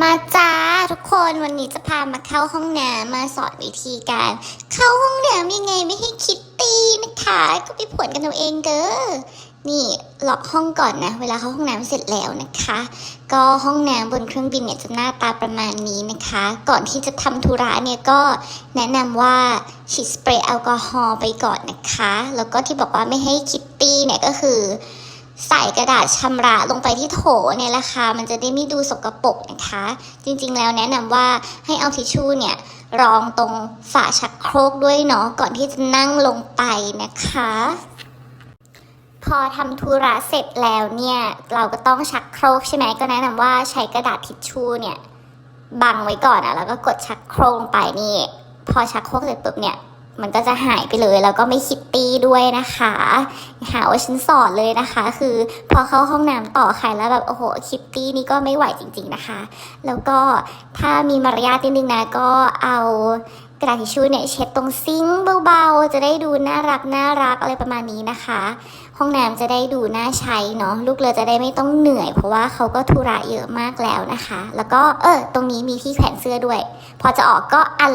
มาจ้าทุกคนวันนี้จะพามาเข้าห้องน้ำมาสอนวิธีการ เข้าห้องน้ำยังไงไม่ให้คิดตีนะคะ ก็ไปผวนกันเอาเองเด้อนี่ล็อกห้องก่อนนะ เวลาเข้าห้องน้ำเสร็จแล้วนะคะ ก็ห้องน้ำบนเครื่องบินเนี่ยจะหน้าตาประมาณนี้นะคะ ก่อนที่จะทำธุระเนี่ยก็แนะนำว่าฉีดสเปรย์แอลกอฮอล์ไปก่อนนะคะ แล้วก็ที่บอกว่าไม่ให้คิดตีเนี่ยก็คือ ใส่กระดาษชำระลงไปที่โถเนี่ยแหละค่ะมันจะได้ไม่ดูสกปรกนะคะ จริงๆแล้วแนะนำว่าให้เอาทิชชู่เนี่ยรองตรงฝาชักโครกด้วยเนาะก่อนที่จะนั่งลงไปนะคะ พอทำธุระเสร็จแล้วเนี่ยเราก็ต้องชักโครกใช่ไหมก็แนะนำว่าใช้กระดาษทิชชู่เนี่ยบังไว้ก่อนอะแล้วก็กดชักโครกลงไปนี่ พอชักโครกเสร็จปุ๊บเนี่ย มันก็จะหายไปเลยแล้วก็ไม่คิดตีด้วยนะคะ หาว่าฉันสอนเลยนะคะ คือพอเข้าห้องน้ำต่อใครแล้วแบบโอ้โหคิตตี้นี่ก็ไม่ไหวจริง ๆนะคะ แล้วก็ถ้ามีมารยาทนิดนึงนะก็เอากระดาษทิชชู่เนี่ยเช็ดตรงซิงค์เบาๆ จะได้ดูน่ารักน่ารักอะไรประมาณนี้นะคะ ห้องน้ำจะได้ดูน่าใช้เนาะลูกเรือจะได้ไม่ต้องเหนื่อย เพราะว่าเขาก็ธุระเยอะมากแล้วนะคะ แล้วก็เออตรงนี้มีที่แขวนเสื้อด้วย พอจะออกก็อัน